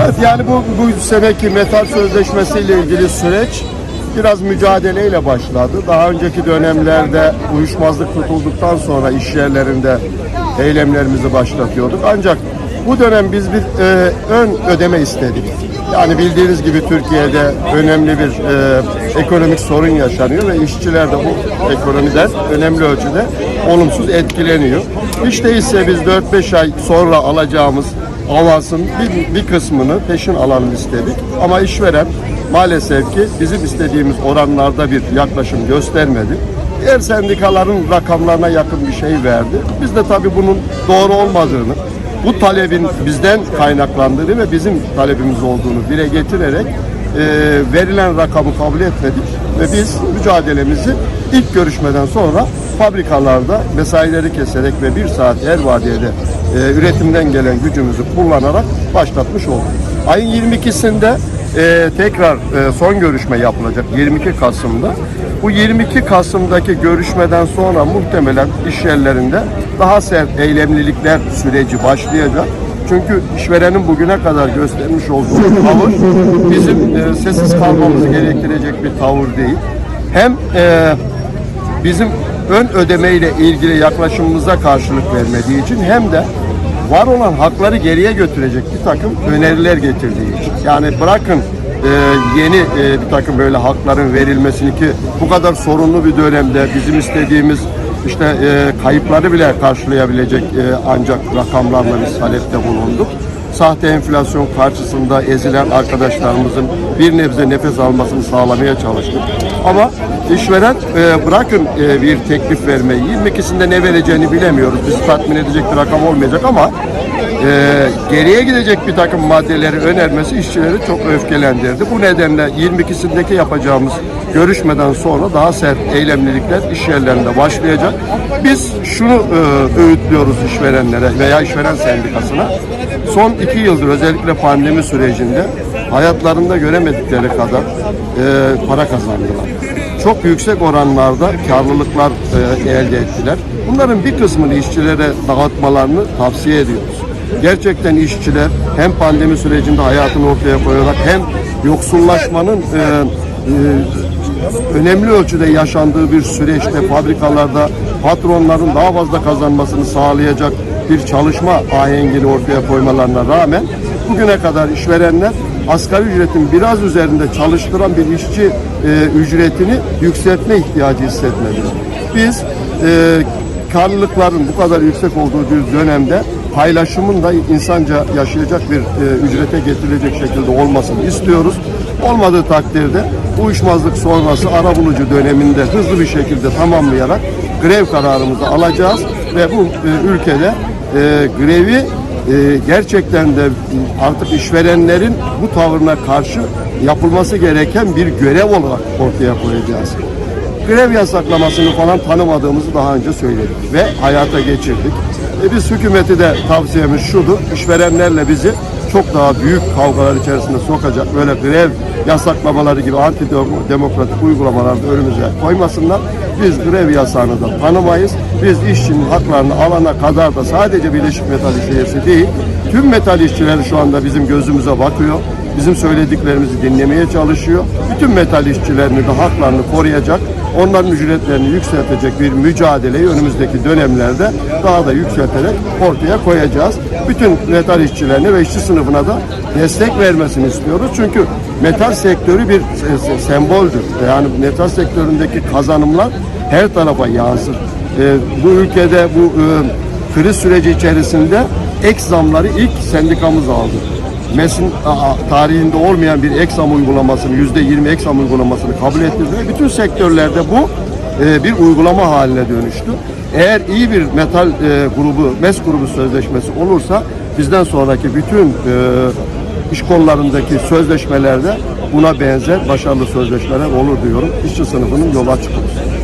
Evet yani bu, bu seneki metal sözleşmesiyle ilgili süreç biraz mücadeleyle başladı. Daha önceki dönemlerde uyuşmazlık tutulduktan sonra iş yerlerinde eylemlerimizi başlatıyorduk. Ancak bu dönem biz bir e, ön ödeme istedik. Yani bildiğiniz gibi Türkiye'de önemli bir e, ekonomik sorun yaşanıyor ve işçiler de bu ekonomiden önemli ölçüde olumsuz etkileniyor. Hiç değilse biz 4-5 ay sonra alacağımız avansın bir, bir kısmını peşin alalım istedik. Ama işveren maalesef ki bizim istediğimiz oranlarda bir yaklaşım göstermedi. Diğer sendikaların rakamlarına yakın bir şey verdi. Biz de tabii bunun doğru olmadığını, bu talebin bizden kaynaklandığını ve bizim talebimiz olduğunu dile getirerek e, verilen rakamı kabul etmedik ve biz mücadelemizi ilk görüşmeden sonra fabrikalarda mesaileri keserek ve bir saat her vadiyede e, üretimden gelen gücümüzü kullanarak başlatmış olduk. Ayın 22'sinde e, tekrar e, son görüşme yapılacak 22 Kasım'da. Bu 22 Kasım'daki görüşmeden sonra muhtemelen iş yerlerinde daha sert eylemlilikler süreci başlayacak. Çünkü işverenin bugüne kadar göstermiş olduğu tavır bizim e, sessiz kalmamızı gerektirecek bir tavır değil. Hem e, bizim ön ödeme ile ilgili yaklaşımımıza karşılık vermediği için hem de var olan hakları geriye götürecek bir takım öneriler getirdiği için. Yani bırakın e, yeni e, bir takım böyle hakların verilmesini ki bu kadar sorunlu bir dönemde bizim istediğimiz işte e, kayıpları bile karşılayabilecek e, ancak rakamlarla biz talepte bulunduk sahte enflasyon karşısında ezilen arkadaşlarımızın bir nebze nefes almasını sağlamaya çalıştık. Ama işveren e, bırakın e, bir teklif vermeyi, 22'sinde ne vereceğini bilemiyoruz. Bizi tatmin edecek bir rakam olmayacak ama e, geriye gidecek bir takım maddeleri önermesi işçileri çok öfkelendirdi. Bu nedenle 22'sindeki yapacağımız görüşmeden sonra daha sert eylemlilikler iş yerlerinde başlayacak. Biz şunu e, öğütlüyoruz işverenlere veya işveren sendikasına. Son iki yıldır özellikle pandemi sürecinde hayatlarında göremedikleri kadar e, para kazandılar. Çok yüksek oranlarda karlılıklar e, elde ettiler. Bunların bir kısmını işçilere dağıtmalarını tavsiye ediyoruz. Gerçekten işçiler hem pandemi sürecinde hayatını ortaya koyarak hem yoksullaşmanın e, e, önemli ölçüde yaşandığı bir süreçte fabrikalarda patronların daha fazla kazanmasını sağlayacak bir çalışma ahengini ortaya koymalarına rağmen bugüne kadar işverenler asgari ücretin biraz üzerinde çalıştıran bir işçi e, ücretini yükseltme ihtiyacı hissetmediler. Biz e, karlılıkların bu kadar yüksek olduğu bir dönemde paylaşımın da insanca yaşayacak bir e, ücrete getirilecek şekilde olmasını istiyoruz. Olmadığı takdirde uyuşmazlık sonrası arabulucu döneminde hızlı bir şekilde tamamlayarak grev kararımızı alacağız ve bu e, ülkede e, grevi e, gerçekten de artık işverenlerin bu tavrına karşı yapılması gereken bir görev olarak ortaya koyacağız. Grev yasaklamasını falan tanımadığımızı daha önce söyledik ve hayata geçirdik. E biz hükümeti de tavsiyemiz şudur, işverenlerle bizi çok daha büyük kavgalar içerisinde sokacak böyle grev yasaklamaları gibi antidemokratik uygulamalarda önümüze koymasınlar. Biz grev yasağını da tanımayız. Biz işçinin haklarını alana kadar da sadece Birleşik Metal İşçisi değil, tüm metal işçileri şu anda bizim gözümüze bakıyor. Bizim söylediklerimizi dinlemeye çalışıyor. Bütün metal işçilerini de haklarını koruyacak, onların ücretlerini yükseltecek bir mücadeleyi önümüzdeki dönemlerde daha da yükselterek ortaya koyacağız. Bütün metal işçilerine ve işçi sınıfına da destek vermesini istiyoruz. Çünkü metal sektörü bir se- semboldür. Yani metal sektöründeki kazanımlar her tarafa yansır. Ee, bu ülkede bu e, kriz süreci içerisinde ek zamları ilk sendikamız aldı. MES'in tarihinde olmayan bir eksam uygulamasını, yüzde yirmi eksam uygulamasını kabul ettirdi bütün sektörlerde bu e, bir uygulama haline dönüştü. Eğer iyi bir metal e, grubu, MES grubu sözleşmesi olursa bizden sonraki bütün e, iş kollarındaki sözleşmelerde buna benzer başarılı sözleşmeler olur diyorum. İşçi sınıfının yola çıkıyoruz.